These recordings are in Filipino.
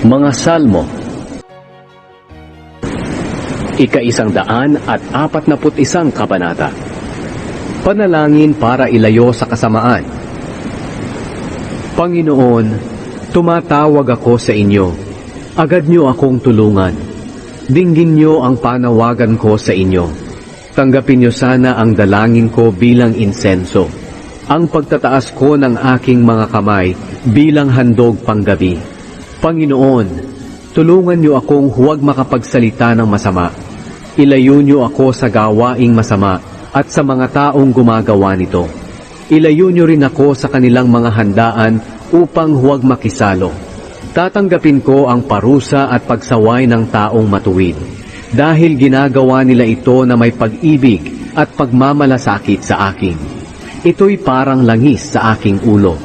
Mga Salmo Ika-isang daan at apat na isang kabanata Panalangin para ilayo sa kasamaan Panginoon, tumatawag ako sa inyo. Agad niyo akong tulungan. Dinggin niyo ang panawagan ko sa inyo. Tanggapin niyo sana ang dalangin ko bilang insenso. Ang pagtataas ko ng aking mga kamay bilang handog panggabi. Panginoon, tulungan niyo akong huwag makapagsalita ng masama. Ilayo niyo ako sa gawaing masama at sa mga taong gumagawa nito. Ilayo niyo rin ako sa kanilang mga handaan upang huwag makisalo. Tatanggapin ko ang parusa at pagsaway ng taong matuwid. Dahil ginagawa nila ito na may pag-ibig at pagmamalasakit sa akin. Ito'y parang langis sa aking ulo.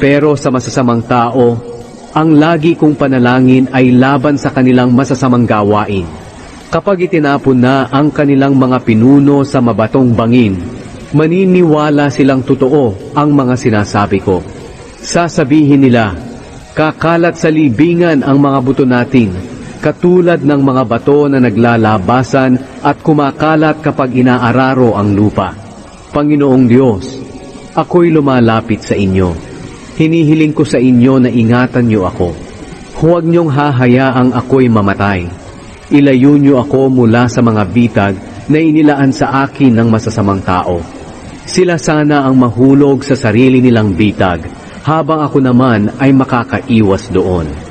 Pero sa masasamang tao, ang lagi kong panalangin ay laban sa kanilang masasamang gawain. Kapag itinapon na ang kanilang mga pinuno sa mabatong bangin, maniniwala silang totoo ang mga sinasabi ko. Sasabihin nila, kakalat sa libingan ang mga buto natin, katulad ng mga bato na naglalabasan at kumakalat kapag inaararo ang lupa. Panginoong Diyos, ako'y lumalapit sa inyo. Hinihiling ko sa inyo na ingatan niyo ako. Huwag niyong hahayaang ako'y mamatay. Ilayo niyo ako mula sa mga bitag na inilaan sa akin ng masasamang tao. Sila sana ang mahulog sa sarili nilang bitag, habang ako naman ay makakaiwas doon.